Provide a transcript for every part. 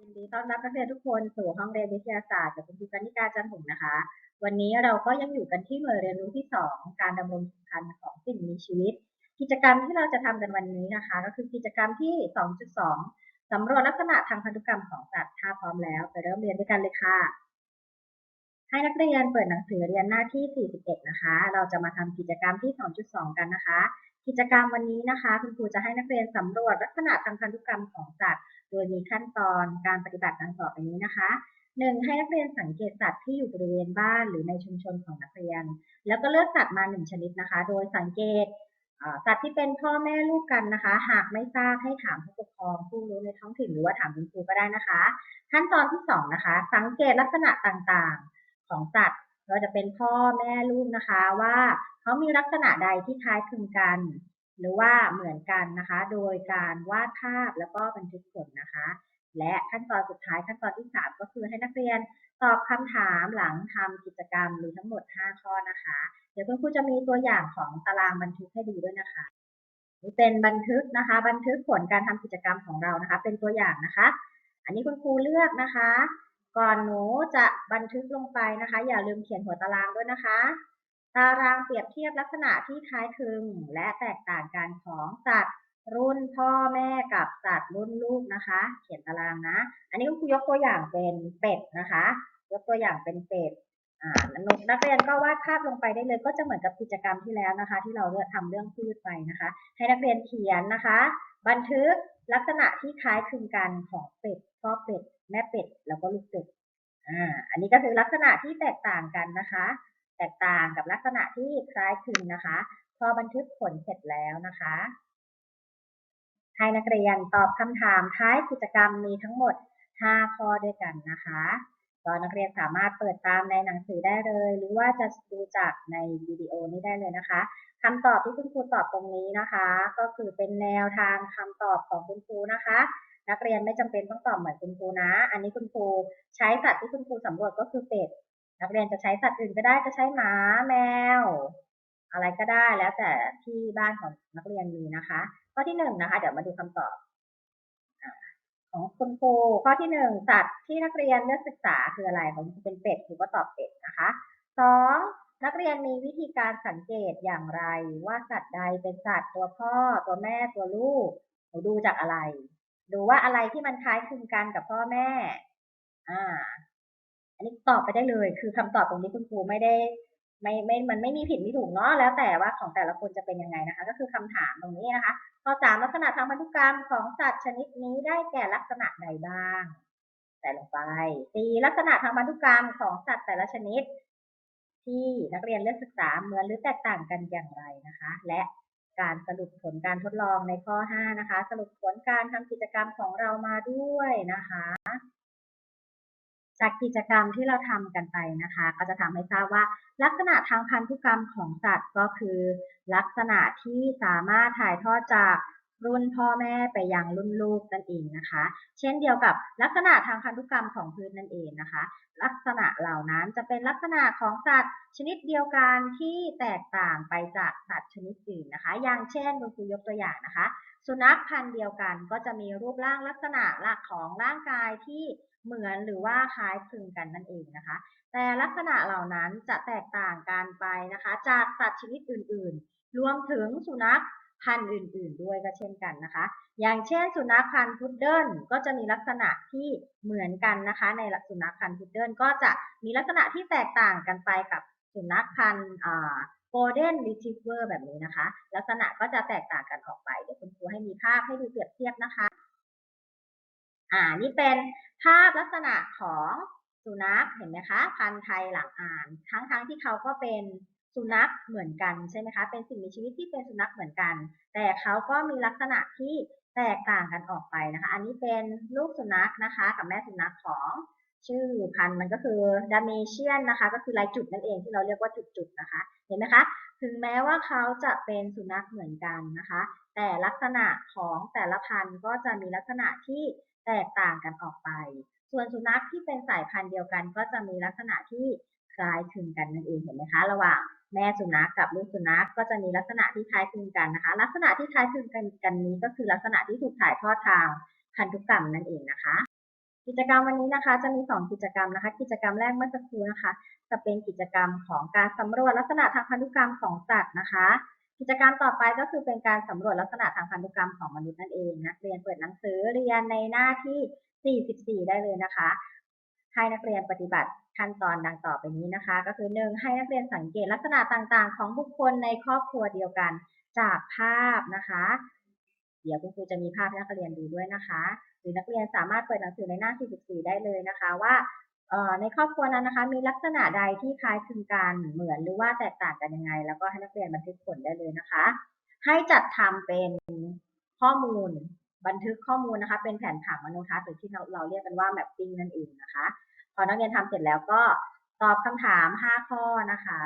ยินดีต้อนรับนักเรียนทุกคนสู่ห้องเรียนวิทยาศาสตร์กับคุณครูกนิกาจันทร์หงส์นะคะ วันนี้เราก็ยังอยู่กันที่หน่วยเรียนรู้ที่ 2 การดำรงสำคัญของสิ่งมีชีวิต กิจกรรมที่เราจะทำกันวันนี้นะคะ ก็คือกิจกรรมที่ 2.2สำรวจลักษณะทางพันธุกรรมของสัตว์ถ้าพร้อมแล้ว ไปเริ่มเรียนด้วยกันเลยค่ะ ให้นักเรียนเปิดหนังสือเรียนหน้าที่ 41 นะคะ เราจะมาทำกิจกรรมที่ 2.2 กันนะคะ กิจกรรมวันนี้นะคะ คุณครูจะให้นักเรียนสำรวจลักษณะทางพันธุกรรมของสัตว์ โดยมีขั้นตอนการปฏิบัติดังต่อไปนี้นะคะ 1. ให้นักเรียนสังเกตสัตว์ที่อยู่บริเวณบ้านหรือในชุมชนของนักเรียน แล้วก็เลือกสัตว์มาหนึ่งชนิดนะคะ โดยสังเกตสัตว์ที่เป็นพ่อแม่ลูกกันนะคะ หากไม่ทราบให้ถามผู้ปกครองผู้รู้ในท้องถิ่นหรือว่าถามคุณครูก็ได้นะคะ ขั้นตอนที่สองนะคะ สังเกตลักษณะต่างๆ ของสัตว์ก็จะเป็นพ่อแม่ลูกนะคะว่าเขามีลักษณะใดที่คล้ายคลึงกัน หรือว่าเหมือนกันนะคะ โดยการวาดภาพแล้วก็บันทึกผลนะคะ และขั้นตอนสุดท้ายขั้นตอนที่ 3 ก็คือให้นักเรียนตอบคำถามหลังทำกิจกรรมมีทั้งหมด 5 ข้อนะคะ เดี๋ยวคุณครูจะมีตัวอย่างของตารางบันทึกให้ดูด้วยนะคะนี่เป็นบันทึกนะคะ บันทึกผลการทำกิจกรรมของเรานะคะ เป็นตัวอย่างนะคะ อันนี้คุณครูเลือกนะคะ ก่อนหนูจะบันทึกลงไปนะคะ อย่าลืมเขียนหัวตารางด้วยนะคะ ตารางเปรียบเทียบลักษณะที่คล้ายคลึงและแตกต่างกันของสัตว์รุ่นพ่อแม่กับสัตว์รุ่นลูกนะคะ เขียนตารางนะ อันนี้คุณครูยกตัวอย่างเป็นเป็ดนะคะ ยกตัวอย่างเป็นเป็ดอ่านักเรียนก็วาดภาพลงไปได้เลย ก็จะเหมือนกับกิจกรรมที่แล้วนะคะ ที่เราเลือกทำเรื่องพืชไปนะคะ ให้นักเรียนเขียนนะคะ บันทึกลักษณะที่คล้ายคลึงกันของเป็ดพ่อเป็ด แม่เป็ดแล้วก็ลูกเป็ดอ่าอันนี้ก็คือลักษณะที่แตกต่างกันนะคะ แตกต่างกับลักษณะที่คล้ายคลึงนะคะ พอบันทึกผลเสร็จแล้วนะคะให้นักเรียนตอบคำถามท้ายกิจกรรมมีทั้งหมด 5 ข้อด้วยกันนะคะก็นักเรียนสามารถเปิดตามในหนังสือได้เลย หรือว่าจะดูจากในวิดีโอนี้ได้เลยนะคะคำตอบที่คุณครูตอบตรงนี้นะคะ ก็คือเป็นแนวทางคำตอบของคุณครูนะคะ นักเรียนไม่จำเป็นต้องตอบเหมือนคุณครูนะ อันนี้คุณครูใช้สัตว์ที่คุณครูสำรวจก็คือเป็ด นักเรียนจะใช้สัตว์อื่นก็ได้ จะใช้หมาแมว อะไรก็ได้แล้วแต่ที่บ้านของนักเรียนมีนะคะ ข้อที่หนึ่งนะคะ เดี๋ยวมาดูคำตอบของคุณครูข้อที่หนึ่งสัตว์ที่นักเรียนเลือกศึกษาคืออะไรของคุณเป็นเป็ดครูก็ตอบเป็ดนะคะสองนักเรียนมีวิธีการสังเกตอย่างไร ว่าสัตว์ใดเป็นสัตว์ตัวพ่อ ตัวแม่ตัวลูกหนูดูจากอะไร ดูว่าอะไรที่มันคล้ายคลึงกันกับพ่อแม่ อ่า อันนี้ตอบไปได้เลย คือคำตอบตรงนี้คุณครูไม่ได้ ไม่ไม่ มันไม่มีผิดไม่ถูกเนาะ แล้วแต่ว่าของแต่ละคนจะเป็นยังไงนะคะ ก็คือคำถามตรงนี้นะคะ ข้อสามลักษณะทางพันธุกรรมของสัตว์ชนิดนี้ได้แก่ลักษณะใดบ้างใส่ลงไปสี่ลักษณะทางพันธุกรรมของสัตว์แต่ละชนิด ที่นักเรียนเลือกศึกษาเหมือนหรือแตกต่างกันอย่างไรนะคะ และ การสรุปผลการทดลองในข้อ 5 นะคะ สรุปผลการทำกิจกรรมของเรามาด้วยนะคะ จากกิจกรรมที่เราทำกันไปนะคะ ก็จะทำให้ทราบว่า ลักษณะทางพันธุกรรมของสัตว์ก็คือ ลักษณะที่สามารถถ่ายทอดจาก รุ่นพ่อแม่ไปยังรุ่นลูกนั่นเองนะคะ เช่นเดียวกับลักษณะทางพันธุกรรมของพืชนนั่นเองนะคะ ลักษณะเหล่านั้นจะเป็นลักษณะของสัตว์ชนิดเดียวกันที่แตกต่างไปจากสัตว์ชนิดอื่นนะคะ อย่างเช่นคุณครูยกตัวอย่างนะคะ สุนัขพันธุ์เดียวกันก็จะมีรูปร่างลักษณะหลักของร่างกายที่เหมือนหรือว่าคล้ายคลึงกันนั่นเองนะคะ แต่ลักษณะเหล่านั้นจะแตกต่างกันไปนะคะ จากสัตว์ชนิดอื่น ๆ รวมถึงสุนัข พันธุ์อื่น ๆ ด้วยก็เช่นกันนะคะ อย่างเช่นสุนัขพันธุ์พุดเดิ้ลก็จะมีลักษณะที่เหมือนกันนะคะ ในสุนัขพันธุ์พุดเดิ้ลก็จะมีลักษณะที่แตกต่างกันไปกับสุนัขพันธุ์โกลเด้นรีทรีเวอร์แบบนี้นะคะ ลักษณะก็จะแตกต่างกันออกไปเดี๋ยวคุณครูให้มีภาพให้ดูเปรียบเทียบนะคะ อ่านี่เป็นภาพลักษณะของสุนัขเห็นไหมคะ พันธุ์ไทยหลังอ่าน ทั้งๆทที่เขาก็เป็น สุนัขเหมือนกันใช่ไหมคะ เป็นสิ่งมีชีวิตที่เป็นสุนัขเหมือนกัน แต่เขาก็มีลักษณะที่แตกต่างกันออกไปนะคะ อันนี้เป็นลูกสุนัขนะคะ กับแม่สุนัขของชื่อพันธุ์มันก็คือดาเมเชียนนะคะ ก็คือลายจุดนั่นเองที่เราเรียกว่าจุดๆนะคะ เห็นไหมคะ ถึงแม้ว่าเขาจะเป็นสุนัขเหมือนกันนะคะ แต่ลักษณะของแต่ละพันธุ์ก็จะมีลักษณะที่แตกต่างกันออกไป ส่วนสุนัขที่เป็นสายพันธุ์เดียวกัน ก็จะมีลักษณะที่คล้ายคลึงกันนั่นเองเห็นไหมคะ ระหว่าง แม่สุนัขกับลูกสุนัขก็จะมีลักษณะที่คล้ายคลึงกันนะคะ ลักษณะที่คล้ายคลึงกันกันนี้ก็คือลักษณะที่ถูกถ่ายทอดทางพันธุกรรมนั่นเองนะคะ กิจกรรมวันนี้นะคะ จะมี 2 กิจกรรมนะคะ กิจกรรมแรกเมื่อสักครู่นะคะ จะเป็นกิจกรรมของการสำรวจลักษณะทางพันธุกรรมของสัตว์นะคะ กิจกรรมต่อไปก็คือเป็นการสำรวจลักษณะทางพันธุกรรมของมนุษย์นั่นเองนักเรียนเปิดหนังสือเรียนในหน้าที่ 44 ได้เลยนะคะ ให้นักเรียนปฏิบัติขั้นตอนดังต่อไปนี้นะคะ ก็คือ 1. ให้นักเรียนสังเกตลักษณะต่างๆ ของบุคคลในครอบครัวเดียวกันจากภาพนะคะ เดี๋ยวคุณครูจะมีภาพให้นักเรียนดูด้วยนะคะ หรือนักเรียนสามารถเปิดหนังสือในหน้า 44 ได้เลยนะคะว่าในครอบครัวนั้นนะคะ มีลักษณะใดที่คล้ายคลึงกันเหมือนหรือว่าแตกต่างกันยังไง แล้วก็ให้นักเรียนบันทึกผลได้เลยนะคะ ให้จัดทำเป็นข้อมูล บันทึกข้อมูลนะคะ เป็นแผนผังมนุษย์ทัศน์หรือที่เราเราเรียกกันว่า mapping นั่นเองนะคะ พอนักเรียนทำเสร็จแล้วก็ตอบคำถาม 5 ข้อนะคะ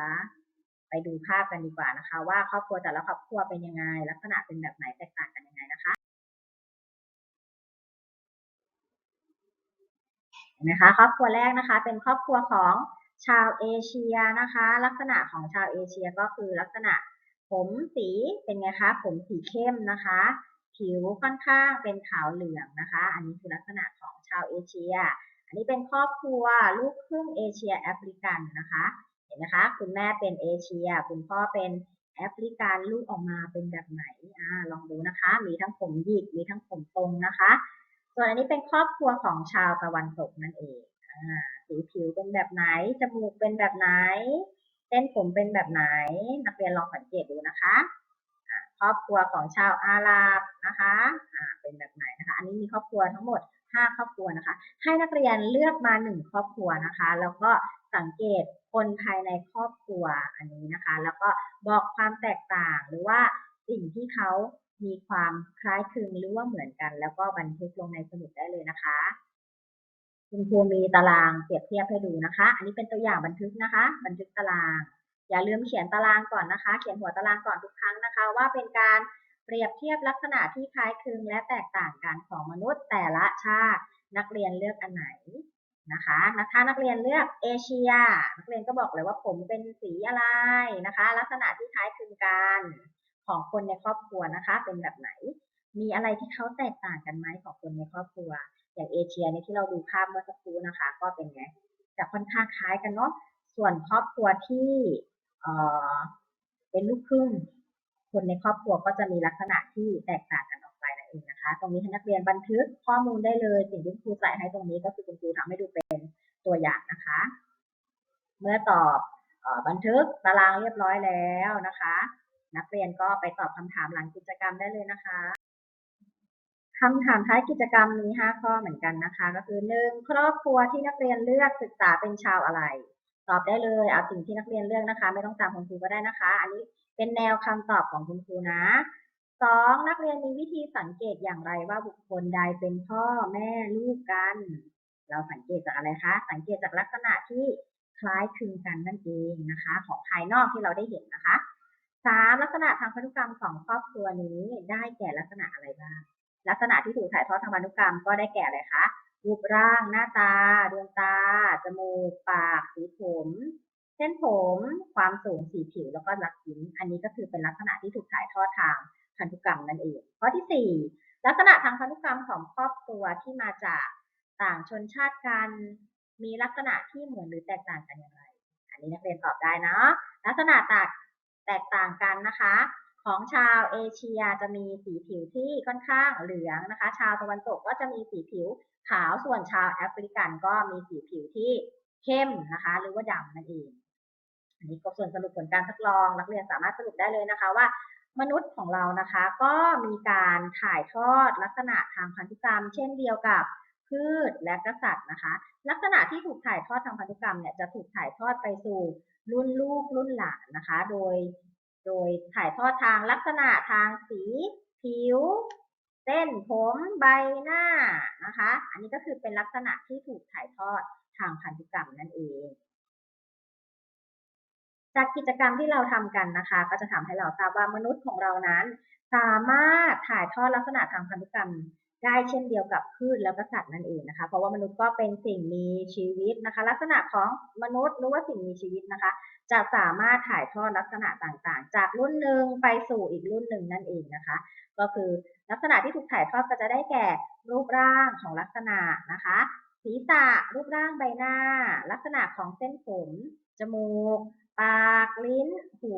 ไปดูภาพกันดีกว่านะคะ ว่าครอบครัวแต่ละครอบครัวเป็นยังไง ลักษณะเป็นแบบไหนแตกต่างกันยังไงนะคะเห็นไหมคะครอบครัวแรกนะคะ เป็นครอบครัวของชาวเอเชียนะคะ ลักษณะของชาวเอเชียก็คือลักษณะผมสีเป็นไงคะผมสีเข้มนะคะ ผิวค่อนข้างเป็นขาวเหลืองนะคะ อันนี้คือลักษณะของชาวเอเชีย อันนี้เป็นครอบครัวลูกครึ่งเอเชียแอฟริกันนะคะ เห็นไหมคะ คุณแม่เป็นเอเชีย คุณพ่อเป็นแอฟริกันลูกออกมาเป็นแบบไหนอ่าลองดูนะคะ มีทั้งผมหยิก มีทั้งผมตรงนะคะ ส่วนอันนี้เป็นครอบครัวของชาวตะวันตกนั่นเองอ่าสีผิวเป็นแบบไหน จมูกเป็นแบบไหน เส้นผมเป็นแบบไหน นักเรียนลองสังเกตดูนะคะ ครอบครัวของชาวอาหรับนะคะอ่าเป็นแบบไหนนะคะ อันนี้มีครอบครัวทั้งหมด 5 ครอบครัวนะคะ ให้นักเรียนเลือกมา 1 ครอบครัวนะคะ แล้วก็สังเกตคนภายในครอบครัวอันนี้นะคะ แล้วก็บอกความแตกต่างหรือว่าสิ่งที่เขามีความคล้ายคลึงหรือว่าเหมือนกัน แล้วก็บันทึกลงในสมุดได้เลยนะคะ คุณครูมีตารางเปรียบเทียบให้ดูนะคะ อันนี้เป็นตัวอย่างบันทึกนะคะ บันทึกตาราง อย่าลืมเขียนตารางก่อนนะคะ เขียนหัวตารางก่อนทุกครั้งนะคะ ว่าเป็นการเปรียบเทียบลักษณะที่คล้ายคลึงและแตกต่างกันของมนุษย์แต่ละชาติ นักเรียนเลือกอันไหนนะคะถ้านักเรียนเลือกเอเชีย นักเรียนก็บอกเลยว่าผมเป็นสีอะไรนะคะ ลักษณะที่คล้ายคลึงกันของคนในครอบครัวนะคะ เป็นแบบไหน มีอะไรที่เขาแตกต่างกันไหมของคนในครอบครัว อย่างเอเชียในที่เราดูภาพเมื่อสักครู่นะคะ ก็เป็นไงจะค่อนข้างคล้ายกันเนาะส่วนครอบครัวที่ เป็นลูกครึ่ง คนในครอบครัวก็จะมีลักษณะที่แตกต่างกันออกไปนั่นเองนะคะ ตรงนี้ให้นักเรียนบันทึกข้อมูลได้เลย สิ่งที่ครูใส่ให้ตรงนี้ก็คือคุณครูทำให้ดูเป็นตัวอย่างนะคะ เมื่อตอบออบันทึกตารางเรียบร้อยแล้วนะคะ นักเรียนก็ไปตอบคำถามหลังกิจกรรมได้เลยนะคะคำถามท้ายกิจกรรมมี5ข้อเหมือนกันนะคะ ก็คือ 1. ครอบครัวที่นักเรียนเลือกศึกษาเป็นชาวอะไร ตอบได้เลยเอาสิ่งที่นักเรียนเลือกนะคะ ไม่ต้องตามคุณครูก็ได้นะคะ อันนี้เป็นแนวคำตอบของคุณครูนะ 2. นักเรียนมีวิธีสังเกตอย่างไรว่าบุคคลใดเป็นพ่อแม่ลูกกัน เราสังเกตจากอะไรคะ สังเกตจากลักษณะที่คล้ายคลึงกันนั่นเองนะคะ ของภายนอกที่เราได้เห็นนะคะ 3. ลักษณะทางพันธุกรรมของครอบครัวนี้ได้แก่ลักษณะอะไรบ้างลักษณะที่ถูกถ่ายทอดทางพันธุกรรมก็ได้แก่อะไรคะ รูปร่างหน้าตา ดวงตา จมูก ปาก สีผม เส้นผม ความสูง สีผิว แล้วก็ลักยิ้ม อันนี้ก็คือเป็นลักษณะที่ถูกถ่ายทอดทางพันธุกรรมนั่นเอง ข้อที่ 4 ลักษณะทางพันธุกรรมของครอบครัวที่มาจากต่างชนชาติกัน มีลักษณะที่เหมือนหรือแตกต่างกันอย่างไร อันนี้นักเรียนตอบได้นะลักษณะต่างแตกต่างกันนะคะ ของชาวเอเชียจะมีสีผิวที่ค่อนข้างเหลืองนะคะ ชาวตะวันตกก็จะมีสีผิวขาว ส่วนชาวแอฟริกันก็มีสีผิวที่เข้มนะคะ หรือว่าดำนั่นเอง อันนี้ก็ส่วนสรุปผลการทดลอง นักเรียนสามารถสรุปได้เลยนะคะว่า มนุษย์ของเรานะคะ ก็มีการถ่ายทอดลักษณะทางพันธุกรรม เช่นเดียวกับพืชและกษัตริย์นะคะ ลักษณะที่ถูกถ่ายทอดทางพันธุกรรมเนี่ยจะถูกถ่ายทอดไปสู่รุ่นลูกรุ่นหลานนะคะ โดย โดยถ่ายทอดทางลักษณะทางสี ผิว เส้นผมใบหน้านะคะ อันนี้ก็คือเป็นลักษณะที่ถูกถ่ายทอดทางพันธุกรรมนั่นเอง จากกิจกรรมที่เราทำกันนะคะ ก็จะทำให้เราทราบว่ามนุษย์ของเรานั้น สามารถถ่ายทอดลักษณะทางพันธุกรรมได้เช่นเดียวกับพืชแล้วก็สัตว์นั่นเองนะคะ เพราะว่ามนุษย์ก็เป็นสิ่งมีชีวิตนะคะ ลักษณะของมนุษย์หรือว่าสิ่งมีชีวิตนะคะ จะสามารถถ่ายทอดลักษณะต่างๆ จากรุ่นหนึ่งไปสู่อีกรุ่นหนึ่งนั่นเองนะคะ ก็คือลักษณะที่ถูกถ่ายทอดก็จะได้แก่รูปร่างของลักษณะนะคะศีรษะรูปร่างใบหน้า ลักษณะของเส้นผม จมูก ปาก ลิ้น หู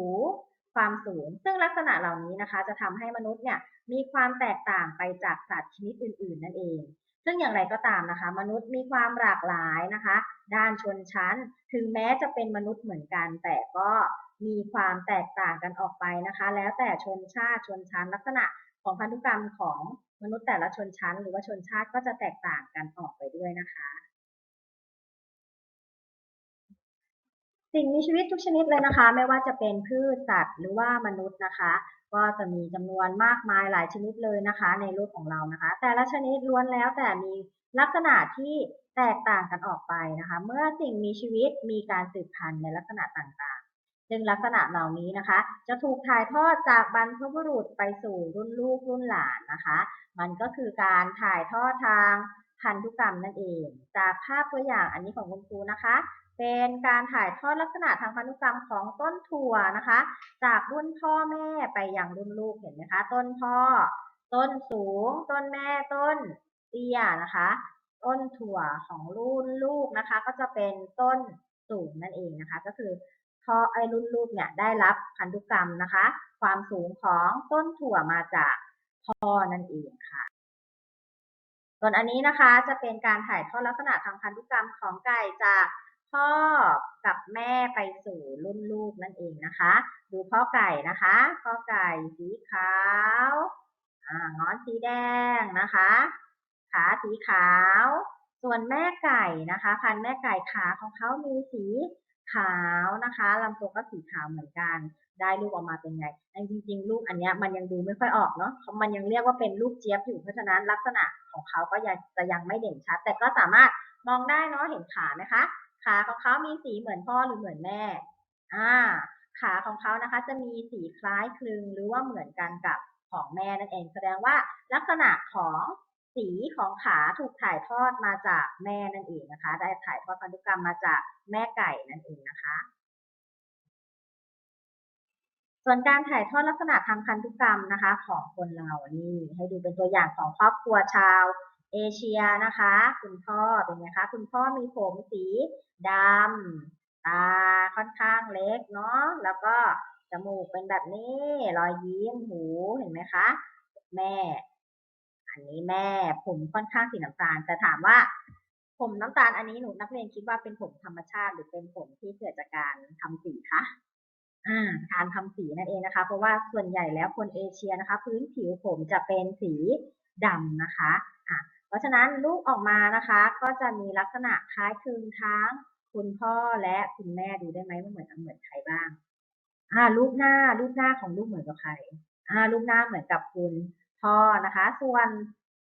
ความสูง ซึ่งลักษณะเหล่านี้นะคะ จะทำให้มนุษย์เนี่ยมีความแตกต่างไปจากสัตว์ชนิดอื่น ๆ นั่นเอง ซึ่งอย่างไรก็ตามนะคะ มนุษย์มีความหลากหลายนะคะ ด้านชนชั้น ถึงแม้จะเป็นมนุษย์เหมือนกัน แต่ก็มีความแตกต่างกันออกไปนะคะ แล้วแต่ชนชาติชนชั้นลักษณะของพันธุกรรมของมนุษย์แต่ละชนชั้น หรือว่าชนชาติก็จะแตกต่างกันออกไปด้วยนะคะ สิ่งมีชีวิตทุกชนิดเลยนะคะ ไม่ว่าจะเป็นพืชสัตว์หรือว่ามนุษย์นะคะ ก็จะมีจำนวนมากมายหลายชนิดเลยนะคะ ในโลกของเรานะคะ แต่ละชนิดล้วนแล้วแต่มีลักษณะที่แตกต่างกันออกไปนะคะ เมื่อสิ่งมีชีวิตมีการสืบพันธุ์ในลักษณะต่างๆ ซึ่งลักษณะเหล่านี้นะคะ จะถูกถ่ายทอดจากบรรพบุรุษไปสู่รุ่นลูกรุ่นหลานนะคะ มันก็คือการถ่ายทอดทาง พันธุกรรมนั่นเอง จากภาพตัวอย่างอันนี้ของคุณครูนะคะ เป็นการถ่ายทอดลักษณะทางพันธุกรรมของต้นถั่วนะคะ จากรุ่นพ่อแม่ไปยังรุ่นลูกเห็นไหมคะ ต้นพ่อ ต้นสูง ต้นแม่ต้นเตี้ยนะคะ ต้นถั่วของรุ่นลูกนะคะ ก็จะเป็นต้นสูงนั่นเองนะคะ ก็คือพ่อไอ้รุ่นลูกเนี่ยได้รับพันธุกรรมนะคะ ความสูงของต้นถั่วมาจากพ่อนั่นเองค่ะ ส่วนอันนี้นะคะจะเป็นการถ่ายทอดลักษณะทางพันธุกรรมของไก่จากพ่อกับแม่ไปสู่รุ่นลูกนั่นเองนะคะ ดูพ่อไก่นะคะพ่อไก่สีขาวอ่างอนสีแดงนะคะ ขาสีขาว ส่วนแม่ไก่นะคะ พันแม่ไก่ขาของเขามีสีขาวนะคะลำตัวก็สีขาวเหมือนกัน ได้ลูกออกมาเป็นไงจริงๆ ลูกอันเนี้ยมันยังดูไม่ค่อยออกเนาะ มันยังเรียกว่าเป็นลูกเจี๊ยบอยู่ เพราะฉะนั้นลักษณะของเขาก็ยังจะยังไม่เด่นชัด แต่ก็สามารถมองได้เนาะ เห็นขาไหมคะ ขาของเขามีสีเหมือนพ่อหรือเหมือนแม่ อ่า ขาของเขานะคะ จะมีสีคล้ายคลึงหรือว่าเหมือนกันกับของแม่นั่นเอง แสดงว่าลักษณะของสีของขาถูกถ่ายทอดมาจากแม่นั่นเองนะคะ ได้ถ่ายทอดพันธุกรรมมาจากแม่ไก่นั่นเองนะคะ ส่วนการถ่ายทอดลักษณะทางพันธุกรรมนะคะ ของคนเรานี่ให้ดูเป็นตัวอย่างของครอบครัวชาวเอเชียนะคะ คุณพ่อเป็นไงคะ คุณพ่อมีผมสีดำตาค่อนข้างเล็กเนาะแล้วก็จมูกเป็นแบบนี้รอยยิ้มหูเห็นไหมคะ แม่ อันนี้แม่ผมค่อนข้างสีน้ำตาลแต่ถามว่า ผมน้ำตาลอันนี้หนูนักเรียนคิดว่าเป็นผมธรรมชาติหรือเป็นผมที่เกิดจากการทำสีคะ การทำสีนั่นเองนะคะ เพราะว่าส่วนใหญ่แล้วคนเอเชียนะคะ พื้นผิวผมจะเป็นสีดำนะคะอะเพราะฉะนั้นลูกออกมานะคะ ก็จะมีลักษณะคล้ายคลึงทั้งคุณพ่อและคุณแม่ดูได้ไหมว่าเหมือนเหมือนใครบ้างอ่ารูปหน้ารูปหน้าของลูกเหมือนกับใครอ่ารูปหน้าเหมือนกับคุณพ่อนะคะ ส่วน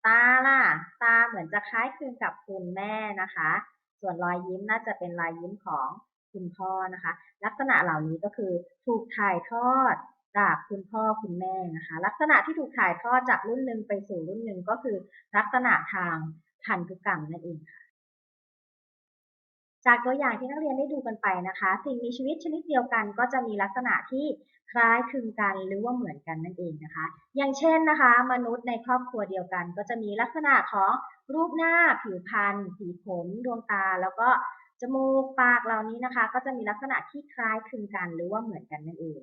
ตาล่ะตาเหมือนจะคล้ายคลึงกับคุณแม่นะคะ ส่วนรอยยิ้มน่าจะเป็นรอยยิ้มของ คุณพ่อนะคะ ลักษณะเหล่านี้ก็คือถูกถ่ายทอดจากคุณพ่อคุณแม่นะคะ ลักษณะที่ถูกถ่ายทอดจากรุ่นหนึ่งไปสู่รุ่นหนึ่งก็คือ ลักษณะทางพันธุกรรมนั่นเองค่ะจากตัวอย่างที่นักเรียนได้ดูกันไปนะคะ สิ่งมีชีวิตชนิดเดียวกันก็จะมีลักษณะที่คล้ายคลึงกันหรือว่าเหมือนกันนั่นเองนะคะ อย่างเช่นนะคะ มนุษย์ในครอบครัวเดียวกัน ก็จะมีลักษณะของรูปหน้า ผิวพรรณสีผม ดวงตา แล้วก็ จมูก ปากเหล่านี้นะคะ ก็จะมีลักษณะที่คล้ายคลึงกันหรือว่าเหมือนกันนั่นเอง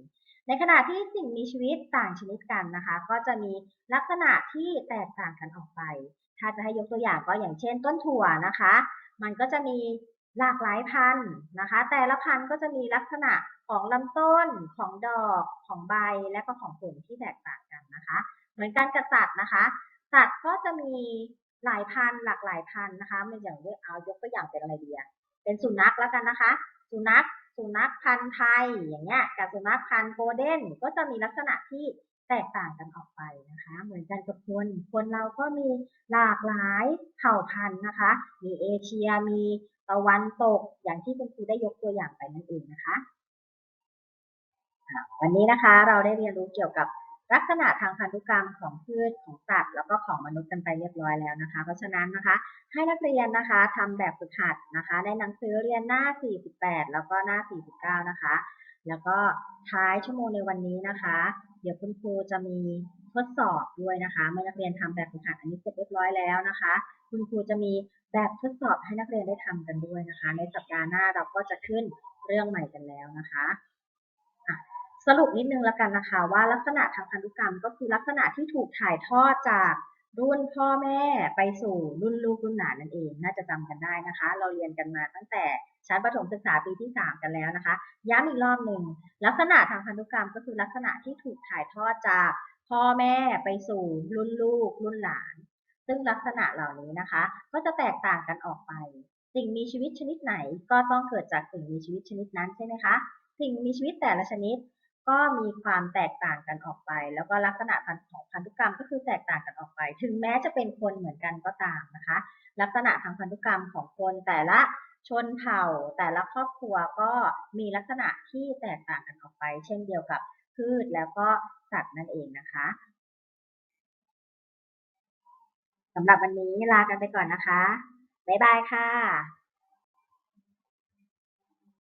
ในขณะที่สิ่งมีชีวิตต่างชนิดกันนะคะ ก็จะมีลักษณะที่แตกต่างกันออกไป ถ้าจะให้ยกตัวอย่างก็อย่างเช่น ต้นถั่วนะคะ มันก็จะมีหลากหลายพันธุ์นะคะ แต่ละพันธุ์ก็จะมีลักษณะของลำต้นของดอกของใบและก็ของผลที่แตกต่างกันนะคะ เหมือนกันกับสัตว์นะคะสัตว์ก็จะมีหลายพันธุ์หลากหลายพันธุ์นะคะมันอย่างเอายกตัวอย่างเป็นอะไรดีอะ เป็นสุนัขแล้วกันนะคะ สุนัขสุนัขพันธุ์ไทยอย่างเงี้ยกับสุนัขพันธุ์โกลเด้นก็จะมีลักษณะที่แตกต่างกันออกไปนะคะ เหมือนกันกับคนคนเราก็มีหลากหลายเผ่าพันธุ์นะคะ มีเอเชียมีตะวันตกอย่างที่คุณครูได้ยกตัวอย่างไปนั่นเองนะคะวันนี้นะคะเราได้เรียนรู้เกี่ยวกับ ลักษณะทางพันธุกรรมของพืชของสัตว์ แล้วก็ของมนุษย์กันไปเรียบร้อยแล้วนะคะ เพราะฉะนั้นนะคะ ให้นักเรียนนะคะทำแบบฝึกหัดนะคะ ในหนังสือเรียนหน้า 48 แล้วก็หน้า 49 นะคะ แล้วก็ท้ายชั่วโมงในวันนี้นะคะ เดี๋ยวคุณครูจะมีทดสอบด้วยนะคะ เมื่อนักเรียนทำแบบฝึกหัดอันนี้เสร็จเรียบร้อยแล้วนะคะ คุณครูจะมีแบบทดสอบให้นักเรียนได้ทำกันด้วยนะคะ ในสัปดาห์หน้าเราก็จะขึ้นเรื่องใหม่กันแล้วนะคะ สรุปนิดนึงแล้วกันนะคะว่าลักษณะทางพันธุกรรมก็คือลักษณะที่ถูกถ่ายทอดจากรุ่นพ่อแม่ไปสู่รุ่นลูกรุ่นหลานนั่นเอง น่าจะจำกันได้นะคะ เราเรียนกันมาตั้งแต่ชั้นประถมศึกษาปีที่ 3 กันแล้วนะคะ ย้ำอีกรอบหนึ่งลักษณะทางพันธุกรรมก็คือลักษณะที่ถูกถ่ายทอดจากพ่อแม่ไปสู่รุ่นลูกรุ่นหลาน ซึ่งลักษณะเหล่านี้นะคะ ก็จะแตกต่างกันออกไป สิ่งมีชีวิตชนิดไหนก็ต้องเกิดจากสิ่งมีชีวิตชนิดนั้นใช่ไหมคะ สิ่งมีชีวิตแต่ละชนิด ก็มีความแตกต่างกันออกไป แล้วก็ลักษณะของพันธุกรรมก็คือแตกต่างกันออกไป ถึงแม้จะเป็นคนเหมือนกันก็ตามนะคะ ลักษณะทางพันธุกรรมของคนแต่ละชนเผ่าแต่ละครอบครัวก็มีลักษณะที่แตกต่างกันออกไป เช่นเดียวกับพืชแล้วก็สัตว์นั่นเองนะคะสำหรับวันนี้ลากันไปก่อนนะคะ บ๊ายบายค่ะ